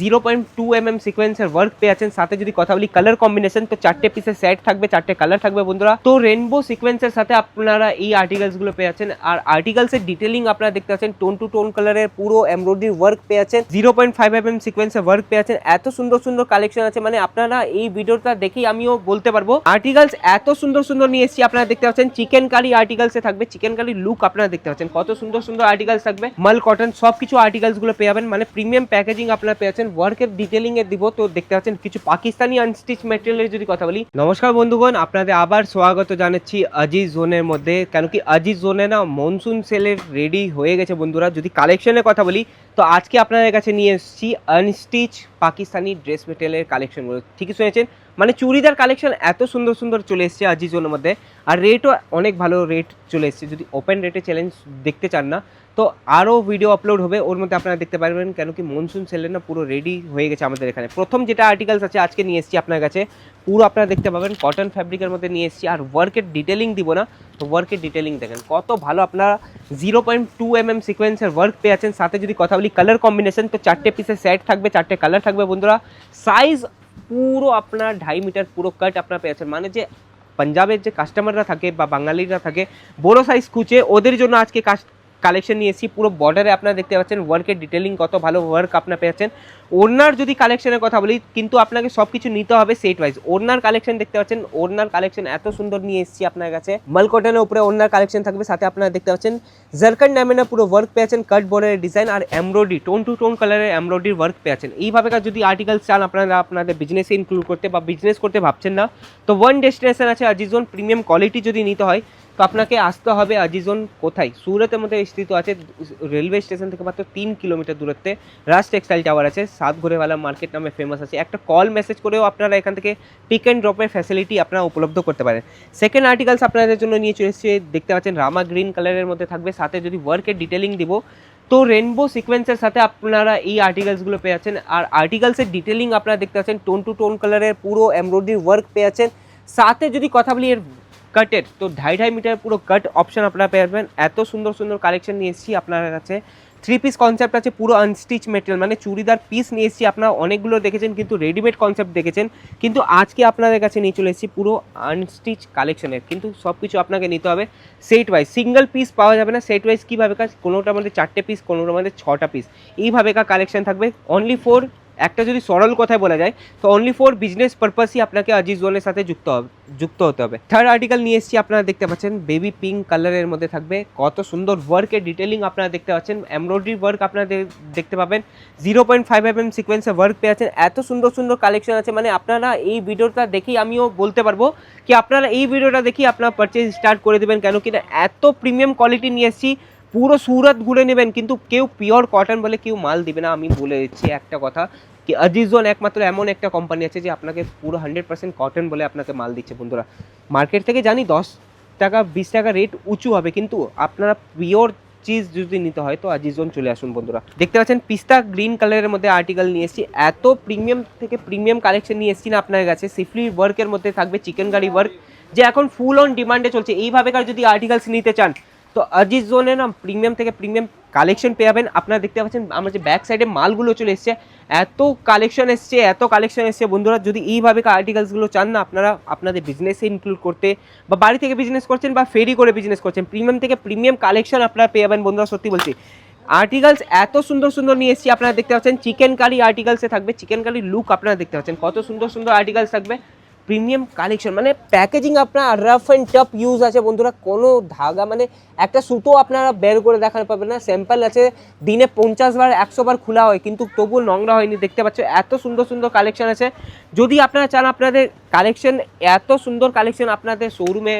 Zero point two M M সিকোয়েন্সের work পেয়ে আছেন সাথে যদি কথা বলি কালার কম্বিনেশন তো চারটে পিসের সেট থাকবে, চারটে কালার থাকবে বন্ধুরা। তো রেনবো সিকোয়েন্সের সাথে আপনারা এই আর্টিকেলসগুলো পেয়ে আছেন। আর আর্টিকেলসের ডিটেলিং আপনারা দেখতে পাচ্ছেন টোন টু টোন কালারের পুরো এমব্রয়ডারি ওয়ার্ক পেয়ে আছেন zero point five M M সিকোয়েন্সের ওয়ার্ক পেয়ে আছেন এত সুন্দর সুন্দর কালেকশন আছে। মানে আপনারা এই ভিডিওটা দেখেই আমিও বলতে পারব। আর্টিকেলস এত সুন্দর সুন্দর নিয়ে এসেছি, আপনারা দেখতে পাচ্ছেন। চিকেন কারি আর্টিকেলসে থাকবে। চিকেন কারি লুক আপনারা দেখতে পাচ্ছেন। কত সুন্দর সুন্দর আর্টিকেলস থাকবে। মাল কটন সব কিছু আর্টিকেলসগুলো পেয়ে যাবেন মানে প্রিমিয়াম প্যাকেজিং আপনারা পেয়ে যাচ্ছেন ওয়ার্কের ডিটেলিং এর দিব। তো দেখতে পাচ্ছেন, কিছু পাকিস্তানি আনস্টিচ ম্যাটেরিয়ালের যদি কথা বলি। নমস্কার বন্ধুগণ, আপনাদের আবার স্বাগত জানাচ্ছি আজিজ জোনের মধ্যে। কেন কি আজিজ জোনে না মনসুন সেলের রেডি হয়ে গেছে বন্ধুরা। যদি কালেকশনের কথা বলি, তো আজকে আপনাদের কাছে নিয়ে এসেছি আনস্টিচ পাকিস্তানি ড্রেস মেটেরিয়ালের কালেকশনগুলো ঠিকই শুনেছেন? মানে চুড়িদার কালেকশন এত সুন্দর সুন্দর চলে এসেছে আজিজ জোনের মধ্যে। আর রেটও অনেক ভালো রেট চলে এসেছে। যদি ওপেন রেটে চ্যালেঞ্জ দেখতে চান না তো আরও ভিডিও আপলোড হবে, ওর মধ্যে আপনারা দেখতে পারবেন কেন কি মনসুন সেলের না পুরো রেডি হয়ে গেছে আমাদের এখানে। প্রথম যেটা আর্টিকেলস আছে, আজকে নিয়ে এসেছি আপনার কাছে। পুরো আপনারা দেখতে পাবেন কটন ফ্যাব্রিকের মধ্যে নিয়ে এসেছি, আর ওয়ার্কের ডিটেলিং দিব না। তো ওয়ার্কের ডিটেলিং দেখেন, কত ভালো আপনারা zero point two M M সিকোয়েন্সের ওয়ার্ক পেয়ে আছেন। সাথে যদি কথা বলি কালার কম্বিনেশন তো চারটে পিসের সেট থাকবে, চারটে কালার থাকবে বন্ধুরা। সাইজ পুরো আপনার ঢাই মিটার পুরো কাট আপনারা পেয়ে আছেন। মানে যে পাঞ্জাবের যে কাস্টমাররা থাকে বা বাঙালিরা থাকে, বড়ো সাইজ খুঁজে ওদের জন্য আজকে কালেকশন নিয়ে এসেছি। পুরো বর্ডারে আপনারা দেখতে পাচ্ছেন ওয়ার্কের ডিটেলিং কত ভালো ওয়ার্ক আপনারা পেয়েছেন। ওড়নার যদি কালেকশনের কথা বলি, কিন্তু আপনাকে সব কিছু নিতে হবে সেট ওয়াইজ ওড়নার কালেকশন দেখতে পাচ্ছেন, ওড়নার কালেকশন এত সুন্দর নিয়ে এসেছি আপনার কাছে। মাল কটনের উপরে ওড়নার কালেকশন থাকবে, সাথে আপনারা দেখতে পাচ্ছেন জারকান নামে পুরো ওয়ার্ক পেয়েছেন কাট বোর্ডের ডিজাইন আর এমব্রয়ডারি টোন টু টোন কালারের এমব্রয়ডারি ওয়ার্ক পেয়েছেন। এইভাবে যদি আর্টিকেল চান, আপনারা আপনাদের বিজনেসে ইনক্লুড করতে বা বিজনেস করতে ভাবছেন না, তো ওয়ান ডেস্টিনেশন আছে আজিজোন প্রিমিয়াম কোয়ালিটি যদি নিতে হয় তো আপনাকে আসতে হবে আজিজোন কোথায়? সুরতের মধ্যে স্থিত আছে, রেলওয়ে স্টেশন থেকে মাত্র তিন কিলোমিটার দূরত্বে। রাজ টেক্সটাইল টাওয়ার আছে সাত ঘুরেওয়ালা মার্কেট নামে ফেমাস আছে। একটা কল মেসেজ করেও আপনারা এখান থেকে পিক অ্যান্ড ড্রপের ফ্যাসিলিটি আপনারা উপলব্ধ করতে পারেন। সেকেন্ড আর্টিকেলস আপনাদের জন্য নিয়ে চলে এসেছে, দেখতে পাচ্ছেন রামা গ্রিন কালারের মধ্যে থাকবে। সাথে যদি ওয়ার্কের ডিটেলিং দিব, তো রেনবো সিকোয়েন্সের সাথে আপনারা এই আর্টিকেলসগুলো পেয়ে আছেন আর আর্টিকেলসের ডিটেলিং আপনারা দেখতে পাচ্ছেন টোন টু টোন কালারের পুরো এমব্রয়ডারি ওয়ার্ক পেয়ে আছেন সাথে যদি কথা বলি এর কাটের তো ঢাই ঢাই মিটার পুরো কাট অপশন আপনারা পেয়ে যাবেন। এত সুন্দর সুন্দর কালেকশন নিয়ে এসেছি আপনার কাছে। থ্রি পিস কনসেপ্ট আছে, পুরো আনস্টিচ মেটেরিয়াল মানে চুড়িদার পিস নিয়ে এসেছি আপনারা। অনেকগুলো দেখেছেন, কিন্তু রেডিমেড কনসেপ্ট দেখেছেন। কিন্তু আজকে আপনাদের কাছে নিয়ে চলে এসেছি পুরো আনস্টিচ কালেকশনের কিন্তু সব কিছু আপনাকে নিতে হবে সেট ওয়াইজ সিঙ্গেল পিস পাওয়া যাবে না সেট ওয়াইজ কীভাবে কাজ? কোনোটার মধ্যে চারটে পিস কোনোটার মধ্যে ছটা পিস এইভাবে কা কালেকশন থাকবে? অনলি ফোর একটা যদি সরল কথায় বলা যায়, তো অনলি ফর বিজনেস পারপাসই আপনাকে আজিজ জোনের সাথে যুক্ত হবে, যুক্ত হতে হবে। থার্ড আর্টিকেল নিয়ে এসেছি, আপনারা দেখতে পাচ্ছেন বেবি পিঙ্ক কালারের মধ্যে থাকবে। কত সুন্দর ওয়ার্কের ডিটেলিং আপনারা দেখতে পাচ্ছেন এমব্রয়ডারি ওয়ার্ক আপনারা দেখতে পাবেন। Zero point five M M সিকোয়েন্সের ওয়ার্ক পেয়ে আছেন। এত সুন্দর সুন্দর কালেকশন আছে মানে আপনারা এই ভিডিওটা দেখেই আমিও বলতে পারব কি আপনারা এই ভিডিওটা দেখেই আপনারা পারচেজ স্টার্ট করে দেবেন, কেন কিনা এত প্রিমিয়াম কোয়ালিটি নিয়ে এসেছি। পুরো সুরত ঘুরে নেবেন, কিন্তু কেউ পিওর কটন বলে কেউ মাল দিবে না, আমি বলে দিচ্ছি একটা কথা। কি আজিজোন একমাত্র এমন একটা কোম্পানি আছে যে আপনাকে পুরো হান্ড্রেড পার্সেন্ট কটন বলে আপনাকে মাল দিচ্ছে, বন্ধুরা। মার্কেট থেকে জানি দশ টাকা, বিশ টাকা রেট উঁচু হবে, কিন্তু আপনারা পিওর চিজ যদি নিতে হয়, তো আজিজোন চলে আসুন, বন্ধুরা। দেখতে পাচ্ছেন, পিস্তা গ্রিন কালারের মধ্যে আর্টিকেল নিয়ে এসেছি। এত প্রিমিয়াম থেকে প্রিমিয়াম কালেকশন নিয়ে এসেছি না আপনার কাছে। সিফলি ওয়ার্কের মধ্যে থাকবে চিকেন গাড়ি ওয়ার্ক যে এখন ফুল অন ডিমান্ডে চলছে। এইভাবেকার যদি আর্টিকেলস নিতে চান তো আজিজ জোনে না প্রিমিয়াম থেকে প্রিমিয়াম কালেকশন পেয়ে যাবেন। আপনারা দেখতে পাচ্ছেন, আমার যে ব্যাক সাইডে মালগুলো চলে এসছে, এত কালেকশন এসছে, এত কালেকশন এসছে। বন্ধুরা, যদি এইভাবে আর্টিকেলসগুলো চান না, আপনারা আপনাদের বিজনেসে ইনক্লুড করতে বা বাড়ি থেকে বিজনেস করছেন বা ফেরি করে বিজনেস করছেন প্রিমিয়াম থেকে প্রিমিয়াম কালেকশন আপনারা পেয়ে যাবেন বন্ধুরা, সত্যি বলছি। আর্টিকেলস এত সুন্দর সুন্দর নিয়ে এসেছি, আপনারা দেখতে পাচ্ছেন। চিকেন কারি আর্টিকেলসে থাকবে চিকেন কারি লুক আপনারা দেখতে পাচ্ছেন। কত সুন্দর সুন্দর আর্টিকেলস থাকবে। প্রিমিয়াম কালেকশন মানে প্যাকেজিং আপনার রাফ অ্যান্ড টাফ ইউজ আছে বন্ধুরা, কোনো ধাগা মানে একটা সুতো আপনারা বের করে দেখাতে পাবেন না। স্যাম্পল আছে, দিনে পঞ্চাশ বার, একশো বার খোলা হয়, কিন্তু তবুও নোংরা হয়নি। দেখতে পাচ্ছ, এত সুন্দর সুন্দর কালেকশন আছে। যদি আপনারা চান আপনাদের কালেকশন এত সুন্দর কালেকশন আপনাদের শোরুমে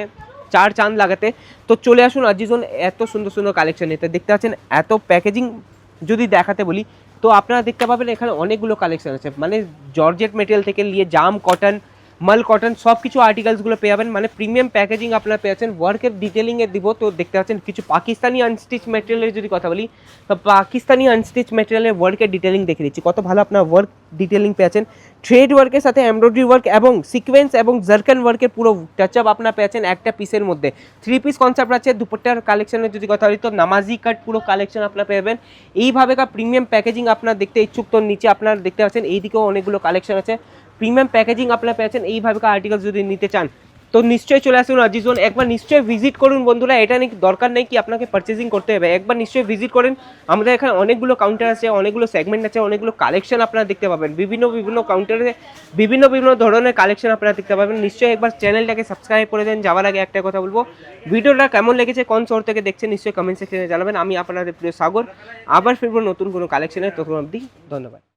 চার চাঁদ লাগাতে, তো চলে আসুন আজিজন এত সুন্দর সুন্দর কালেকশন নিতে। দেখতে পাচ্ছেন, এত প্যাকেজিং যদি দেখাতে বলি, তো আপনারা দেখতে পাবেন এখানে অনেকগুলো কালেকশন আছে। মানে জর্জেট মেটেরিয়াল থেকে নিয়ে জাম কটন মাল কটন সব কিছু আর্টিকেলসগুলো পেয়ে যাবেন। মানে প্রিমিয়াম প্যাকেজিং আপনারা পেয়েছেন ওয়ার্কের ডিটেলিংয়ে দিব, তো দেখতে পাচ্ছেন কিছু পাকিস্তানি আনস্টিচ ম্যাটেরিয়ালের যদি কথা বলি, তো পাকিস্তানি আনস্টিচ ম্যাটেরিয়ালের ওয়ার্কের ডিটেলিং দেখে দিচ্ছি। কত ভালো আপনার ওয়ার্ক ডিটেলিং পেয়ে আছেন থ্রেড ওয়ার্কের সাথে এমব্রয়ডারি ওয়ার্ক এবং সিকোয়েন্স এবং জার্কান ওয়ার্কের পুরো টাচ আপ আপনার পেয়েছেন একটা পিসের মধ্যে। থ্রি পিস কনসেপ্ট আছে দুপুরটার কালেকশনের যদি কথা বলি, তো নামাজি কাট পুরো কালেকশন আপনার পেয়েবেন এইভাবে কা প্রিমিয়াম প্যাকেজিং আপনার দেখতে ইচ্ছুক, তো নিচে আপনার দেখতে পাচ্ছেন, এইদিকেও অনেকগুলো কালেকশন আছে। প্রিমিয়াম প্যাকেজিং আপনার পেয়েছেন এইভাবে আর্টিকেল যদি নিতে চান তো নিশ্চয়ই চলে আসুন আজিজোন একবার নিশ্চয়ই ভিজিট করুন বন্ধুরা, এটা নাকি দরকার নেই কি আপনাকে পারচেজিং করতে হবে। একবার নিশ্চয়ই ভিজিট করেন। আমাদের এখানে অনেকগুলো কাউন্টার আছে, অনেকগুলো সেগমেন্ট আছে, অনেকগুলো কালেকশন আপনারা দেখতে পাবেন। বিভিন্ন বিভিন্ন কাউন্টারে বিভিন্ন বিভিন্ন ধরনের কালেকশন আপনারা দেখতে পাবেন। নিশ্চয়ই একবার চ্যানেলটাকে সাবস্ক্রাইব করে দেন। যাওয়ার আগে একটা কথা বলব, ভিডিওটা কেমন লেগেছে, কোন শহর থেকে দেখছেন, নিশ্চয়ই কমেন্ট সেকশনে জানাবেন। আমি আপনাদের প্রিয় সাগর। আবার ফিরবো নতুন কোনো কালেকশনে তখন অবধি ধন্যবাদ।